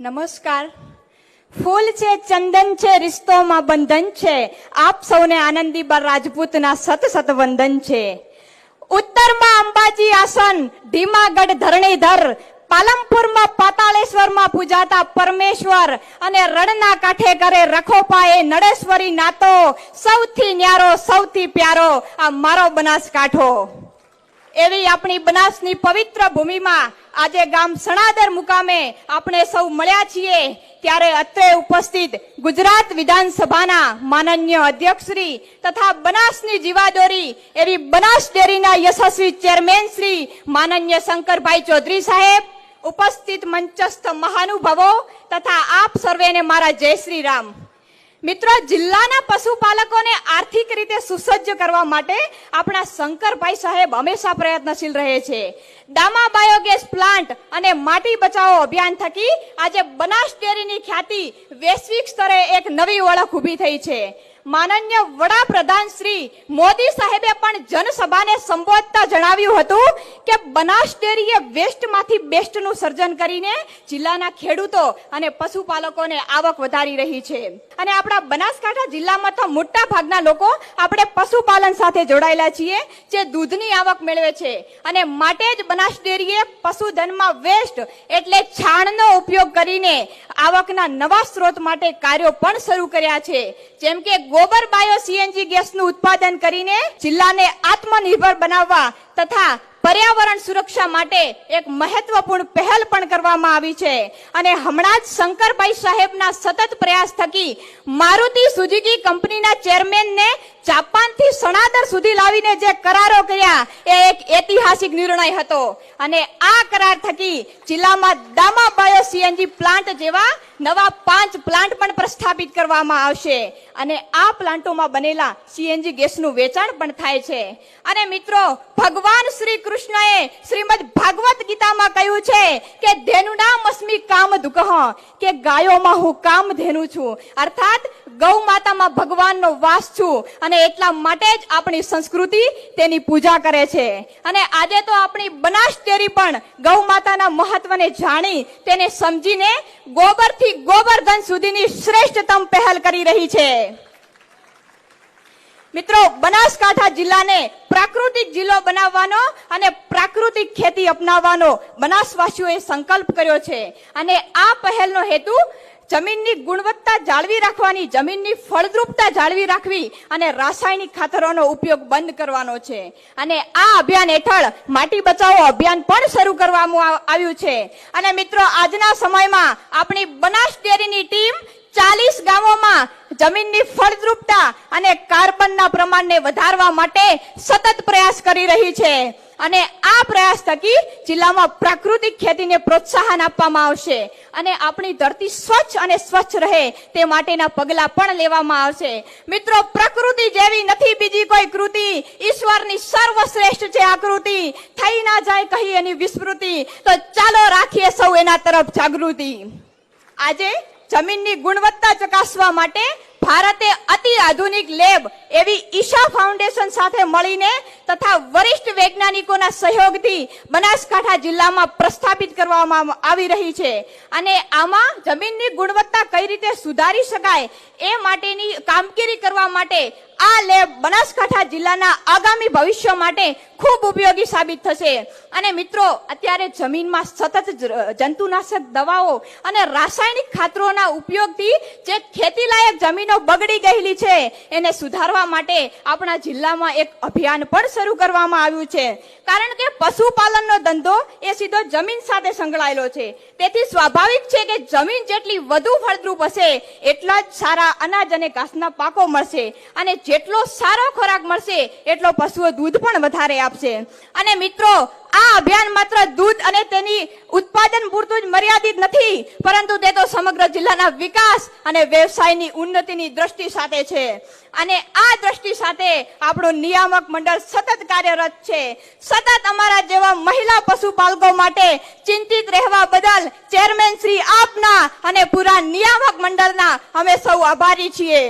નમસ્કાર. ફૂલ છે, ચંદન છે, રિશ્તોમાં બંધન છે. આપ સૌને આનંદીબા રાજપૂતના સત સત વંદન છે. ઉત્તરમાં અંબાજી આસન ધીમાગઢ ધરણીધર પાલમપુરમાં પાતાળેશ્વરમાં પૂજાતા પરમેશ્વર અને રણના કાંઠે કરે રખોપાએ નડેશ્વરી નાતો. સૌથી ન્યારો, સૌથી પ્યારો, આ મારો બનાસકાંઠો. એવી આપણી બનાસની પવિત્ર ભૂમિમાં આજે ગામ સણાદર મુકામે આપણે સૌ મળ્યા છીએ, ત્યારે અત્રે ઉપસ્થિત ગુજરાત વિધાનસભાના માનન્ય અધ્યક્ષશ્રી તથા બનાસની જીવાદોરી એવી બનાસ ડેરીના યશસ્વી ચેરમેન શ્રી માનન્ય શંકરભાઈ ચૌધરી સાહેબ, ઉપસ્થિત મંચસ્થ મહાનુભાવો તથા આપ સર્વેને મારા જય શ્રી રામ. મિત્રો જિલ્લાના પશુપાલકોને આર્થિક રીતે સુસજ્જ કરવા માટે આપણા શંકરભાઈ સાહેબ હંમેશા પ્રયત્નશીલ રહે છે. દામા બાયોગેસ પ્લાન્ટ અને માટી બચાવો અભિયાન થકી આજે બનાસ ડેરીની ખ્યાતિ વૈશ્વિક સ્તરે એક નવી ઓળખ ઊભી થઈ છે. માનનીય વડાપ્રધાન શ્રી મોદી સાહેબે પણ જનસભાને સંબોધતા જણાવ્યું હતું કે બનાસ ડેરીએ વેસ્ટમાંથી બેસ્ટનું સર્જન કરીને જિલ્લાના ખેડૂતો અને પશુપાલકોને આવક વધારી રહી છે. અને આપણા બનાસકાંઠા જિલ્લામાં તો મોટા ભાગના લોકો આપણે પશુપાલન સાથે જોડાયેલા છીએ, જે દૂધની આવક મેળવે છે. અને માટે જ બનાસ ડેરીએ પશુધનમાં વેસ્ટ એટલે છાણનો ઉપયોગ કરીને આવકના નવા સ્ત્રોત માટે કાર્યો પણ શરૂ કર્યા છે. જેમ કે ગોબર બાયો સીએનજી ગેસનું ઉત્પાદન કરીને જિલ્લાને આત્મનિર્ભર બનાવવા તથા પર્યાવરણ સુરક્ષા માટે એક મહત્વપૂર્ણ પહેલ પણ કરવામાં આવી છે. અને હમણાં જ શંકરભાઈ સાહેબના સતત પ્રયાસ થકી મારુતિ સુઝુકી કંપનીના ચેરમેનને જાપાનથી સણાદર સુધી લાવીને જે કરારો કર્યા, એ એક ઐતિહાસિક નિર્ણય હતો. અને આ કરાર થકી જિલ્લામાં દામા બાયો સીએનજી પ્લાન્ટ જેવા નવા પાંચ પ્લાન્ટ પણ પ્રસ્થાપિત કરવામાં આવશે. અને આ પ્લાન્ટોમાં બનેલા સીએનજી ગેસનું વેચાણ પણ થાય છે. અને મિત્રો, ભગવાન શ્રી કૃષ્ણએ શ્રીમદ ભાગવત ગીતામાં કહ્યું છે કે ધેનુના મસ્મી કામ દુકહ કે ગાયોમાં હું કામ ધેનુ છું. અર્થાત ગૌ માતામાં ભગવાનનો વાસ છું અને એટલા માટે જ આપણી સંસ્કૃતિ તેની પૂજા કરે છે. અને આજે તો આપણી બનાસ ડેરી પણ ગૌ માતાના મહત્વને જાણી તેને સમજીને ગોબરથી ગોબરધન સુધીની શ્રેષ્ઠતમ પહેલ કરી રહી છે. મિત્રો, બનાસકાંઠા જિલ્લાને પ્રાકૃતિક જિલ્લો બનાવવાનો અને પ્રાકૃતિક ખેતી અપનાવવાનો બનાસવાસીઓએ સંકલ્પ કર્યો છે. અને આ પહેલનો હેતુ જમીનની ગુણવત્તા જાળવી રાખવાની, જમીનની ફળદ્રુપતા જાળવી રાખવી અને રાસાયણિક ખાતરોનો ઉપયોગ બંધ કરવાનો છે. અને આ અભિયાન હેઠળ માટી બચાવો અભિયાન પણ શરૂ કરવામાં આવ્યું છે. અને મિત્રો, આજના સમયમાં આપણી બનાસ ડેરીની ટીમ ચાલીસ ગામોમાં જમીનની ફળદ્રુપતા અને કાર્બનના પ્રમાણને વધારવા માટે સતત પ્રયાસ કરી રહી છે. અને આ પ્રયાસ થકી જિલ્લામાં પ્રાકૃતિક ખેતીને પ્રોત્સાહન આપવામાં આવશે અને આપણી ધરતી સ્વચ્છ અને સ્વચ્છ રહે તે માટેના પગલા પણ લેવામાં આવશે. મિત્રો, પ્રકૃતિ જેવી નથી બીજી કોઈ કૃતિ. ઈશ્વરની સર્વશ્રેષ્ઠ છે આ કૃતિ. થઈ ના જાય કહી એની વિસ્મૃતિ. તો ચાલો રાખીએ સૌ એના તરફ જાગૃતિ. આજે જમીનની ગુણવત્તા ચકાસવા માટે ભારતે અતિ આધુનિક લેબ એવી ઈશા ફાઉન્ડેશન સાથે મળીને તથા વરિષ્ઠ વૈજ્ઞાનિકોના સહયોગથી બનાસકાંઠા જિલ્લામાં પ્રસ્થાપિત કરવામાં આવી રહી છે. અને આમાં જમીનની ગુણવત્તા કઈ રીતે સુધારી શકાય એ માટેની કામગીરી કરવા માટે આ લેબ બનાસકાંઠા જિલ્લાના આગામી ભવિષ્ય માટે ખૂબ ઉપયોગી સાબિત થશે. અને મિત્રો, અત્યારે જમીનમાં સતત જંતુનાશક દવાઓ અને રાસાયણિક ખાતરોના ઉપયોગથી જે ખેતીલાયક જમીનો બગડી ગયેલી છે, એને સુધારવા માટે આપણા જિલ્લામાં એક અભિયાન પણ શરૂ કરવામાં આવ્યું છે. કારણ કે પશુપાલનનો ધંધો એ સીધો જમીન સાથે સંકળાયેલો છે. તેથી સ્વાભાવિક છે કે જમીન જેટલી વધુ ફળદ્રુપ હશે, એટલા જ સારા અનાજ અને ઘાસના પાકો મળશે. અને જેટલો સારો ખોરાક મળશે, એટલો પશુઓ દૂધ પણ વધારે આપશે. અને મિત્રો, આ અભિયાન માત્ર દૂધ અને તેની ઉત્પાદન પૂરતું જ મર્યાદિત નથી, પરંતુ તે તો સમગ્ર જિલ્લાના વિકાસ અને વ્યવસાયની ઉન્નતિની દ્રષ્ટિ સાથે છે. અને આ દ્રષ્ટિ સાથે આપણું નિયામક મંડળ સતત કાર્યરત છે. સતત અમારા જેવા મહિલા પશુપાલકો માટે ચિંતિત રહેવા બદલ ચેરમેન શ્રી આપના અને પૂરા નિયામક મંડળના અમે સૌ આભારી છીએ.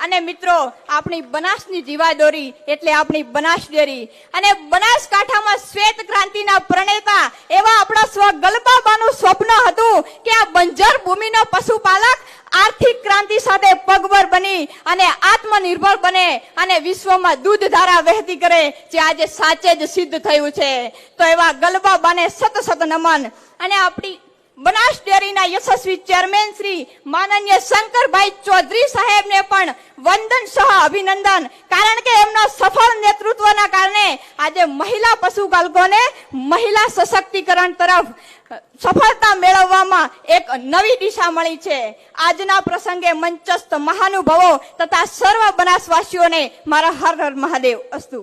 અને મિત્રો, આપણી બનાસની જીવાદોરી એટલે આપણી બનાસ ડેરી. અને બનાસકાંઠામાં શ્વેત ક્રાંતિના પ્રણેતા એવા આપણા સ્વ ગલબાબાનું સ્વપ્ન હતું કે આ બંજર ભૂમિનો પશુપાલક આર્થિક ક્રાંતિ સાથે પગભર બની અને આત્મનિર્ભર બને અને વિશ્વમાં દૂધ ધારા વહેતી કરે, જે આજે સાચે જ સિદ્ધ થયું છે. તો એવા ગલબાબાને સત સત નમન. અને આપણી બનાસ ડેરીના યશસ્વી ચેરમેન શ્રી માનનીય શંકરભાઈ ચૌધરી સાહેબને પણ વંદન સહ અભિનંદન. કારણ કે એમના સફળ નેતૃત્વના કારણે આજે મહિલા પશુપાલકોને મહિલા સશક્તિકરણ તરફ સફળતા મેળવવામાં એક નવી દિશા મળી છે. આજના પ્રસંગે મંચસ્થ મહાનુભાવો તથા સર્વ બનાસવાસીઓને મારા હર હર મહાદેવ અસ્તુ.